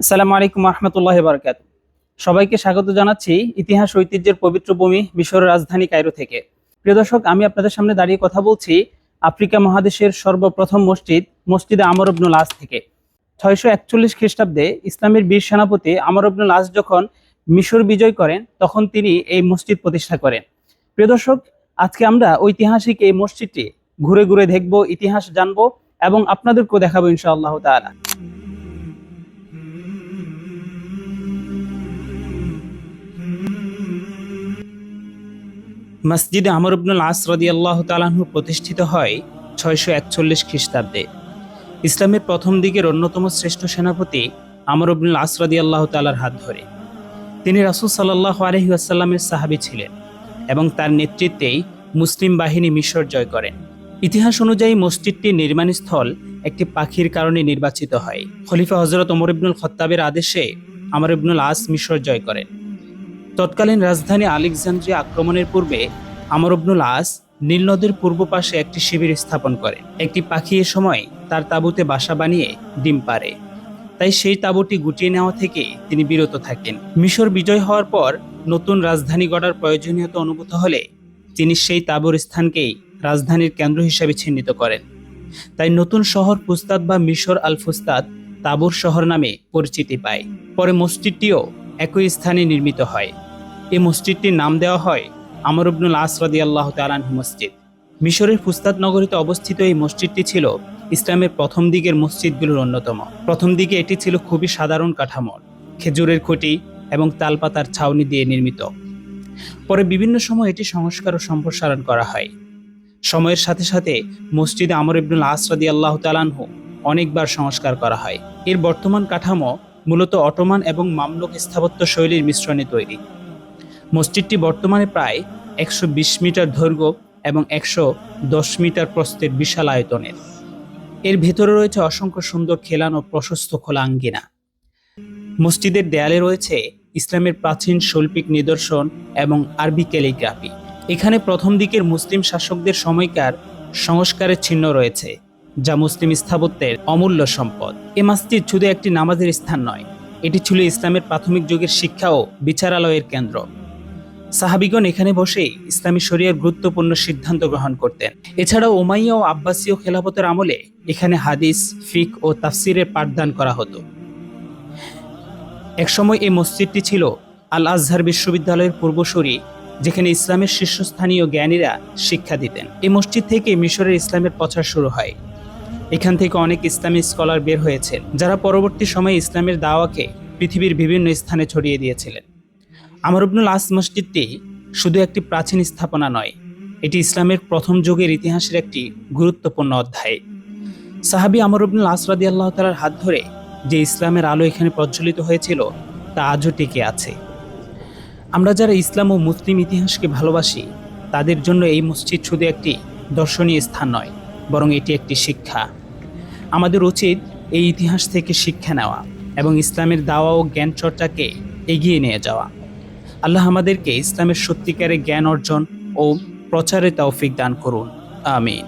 আসসালামু আলাইকুম রহমতুল্লাহ বারকাত। সবাইকে স্বাগত জানাচ্ছি ইতিহাস ঐতিহ্যের পবিত্র ভূমি মিশরের রাজধানী কায়রো থেকে। প্রিয় দর্শক, আমি আপনাদের সামনে দাঁড়িয়ে কথা বলছি আফ্রিকা মহাদেশের সর্বপ্রথম মসজিদ, মসজিদে আমর ইবনুল আস থেকে। ছয়শো একচল্লিশ খ্রিস্টাব্দে ইসলামের বীর সেনাপতি আমর ইবনুল আস যখন মিশর বিজয় করেন, তখন তিনি এই মসজিদ প্রতিষ্ঠা করেন। প্রিয় দর্শক, আজকে আমরা ঐতিহাসিক এই মসজিদটি ঘুরে ঘুরে দেখব, ইতিহাস জানব এবং আপনাদেরকেও দেখাবো ইনশাআল্লাহ তাআলা। মসজিদে আমর ইবনুল আস রাদিয়াল্লাহু তাআলাহু প্রতিষ্ঠিত হয় ছয়শো একচল্লিশ খ্রিস্টাব্দে। ইসলামের প্রথম দিকের অন্যতম শ্রেষ্ঠ সেনাপতি আমর ইবনুল আস রাদিয়াল্লাহু তাআলার হাত ধরে। তিনি রাসূল সাল্লাল্লাহু আলাইহি ওয়াসাল্লামের সাহাবী ছিলেন এবং তার নেতৃত্বেই মুসলিম বাহিনী মিশর জয় করেন। ইতিহাস অনুযায়ী মসজিদটির নির্মাণস্থল একটি পাখির কারণে নির্বাচিত হয়। খলিফা হজরত ওমর ইবনুল খত্তাবের আদেশে আমর ইবনুল আস মিশর জয় করেন। তৎকালীন রাজধানী আলেকজান্দ্রিয়া আক্রমণের পূর্বে আমর ইবনুল আস নীল নদের পূর্ব পাশে একটি শিবির স্থাপন করেন। একটি পাখি এ সময় তার তাঁবুতে বাসা বানিয়ে ডিম পারে তাই সেই তাঁবুটি গুটিয়ে নেওয়া থেকে তিনি বিরত থাকেন। মিশর বিজয় হওয়ার পর নতুন রাজধানী গড়ার প্রয়োজনীয়তা অনুভূত হলে তিনি সেই তাঁবুর স্থানকেই রাজধানীর কেন্দ্র হিসেবে চিহ্নিত করেন। তাই নতুন শহর ফুস্তাদ বা মিশর আল ফুস্তাদ তাবুর শহর নামে পরিচিতি পায়। পরে মসজিদটিও একই স্থানে নির্মিত হয়। এই মসজিদটির নাম দেওয়া হয় আমর ইবনুল আসরাদি আল্লাহ তালান মসজিদ। মিশরের ফুস্তাদ নগরীতে অবস্থিত এই মসজিদটি ছিল ইসলামের প্রথম দিকের মসজিদগুলোর অন্যতম। প্রথম দিকে এটি ছিল খুবই সাধারণ কাঠামোর। খেজুরের খুঁটি এবং তালপাতার ছাউনি দিয়ে নির্মিত। পরে বিভিন্ন সময় এটি সংস্কার ও সম্প্রসারণ করা হয়। সময়ের সাথে সাথে মসজিদে আমর ইবনুল আসরাদি আল্লাহ তালানহু অনেকবার সংস্কার করা হয়। এর বর্তমান কাঠামো মূলত অটোমান এবং মামলুক স্থাপত্য শৈলীর মিশ্রণে তৈরি। মসজিদটি বর্তমানে প্রায় একশো বিশ মিটার দৈর্ঘ্য এবং একশো দশ মিটার প্রস্থের বিশাল আয়তনের। এর ভেতরে রয়েছে অসংখ্য সুন্দর খেলান প্রশস্ত খোলা আঙ্গিনা। মসজিদের দেয়ালে রয়েছে ইসলামের প্রাচীন শৈল্পিক নিদর্শন এবং আরবি ক্যালিগ্রাফি। এখানে প্রথম দিকের মুসলিম শাসকদের সময়কার সংস্কারের চিহ্ন রয়েছে, যা মুসলিম স্থাপত্যের অমূল্য সম্পদ। এ মসজিদ শুধু একটি নামাজের স্থান নয়, এটি ছিল ইসলামের প্রাথমিক যুগের শিক্ষা ও বিচারালয়ের কেন্দ্র। সাহাবিগণ এখানে বসে ইসলামী শরিয়ার গুরুত্বপূর্ণ সিদ্ধান্ত গ্রহণ করতেন। এছাড়াও ওমাইয়া ও আব্বাসীয় খেলাফতের আমলে এখানে হাদিস, ফিক ও তাফসিরের পাঠদান করা হতো। একসময় এই মসজিদটি ছিল আল আজহার বিশ্ববিদ্যালয়ের পূর্বসূরি যেখানে ইসলামের শীর্ষস্থানীয় জ্ঞানীরা শিক্ষা দিতেন। এই মসজিদ থেকে মিশরের ইসলামের প্রচার শুরু হয়। এখান থেকে অনেক ইসলামী স্কলার বের হয়েছেন, যারা পরবর্তী সময়ে ইসলামের দাওয়াকে পৃথিবীর বিভিন্ন স্থানে ছড়িয়ে দিয়েছিলেন। আমর ইবনুল আস মসজিদটি শুধু একটি প্রাচীন স্থাপনা নয়, এটি ইসলামের প্রথম যুগের ইতিহাসের একটি গুরুত্বপূর্ণ অধ্যায়। সাহাবি আমর ইবনুল আস আল্লাহ তালার হাত ধরে যে ইসলামের আলো এখানে প্রজ্বলিত হয়েছিল, তা আজও টিকে আছে। আমরা যারা ইসলাম ও মুসলিম ইতিহাসকে ভালোবাসি, তাদের জন্য এই মসজিদ শুধু একটি দর্শনীয় স্থান নয়, বরং এটি একটি শিক্ষা। আমাদের উচিত এই ইতিহাস থেকে শিক্ষা নেওয়া এবং ইসলামের দাওয়া ও জ্ঞান চর্চাকে এগিয়ে নিয়ে যাওয়া। আল্লাহ আমাদেরকে ইসলামের সত্যিকারে জ্ঞান অর্জন ও প্রচারে তৌফিক দান করুন। আমিন।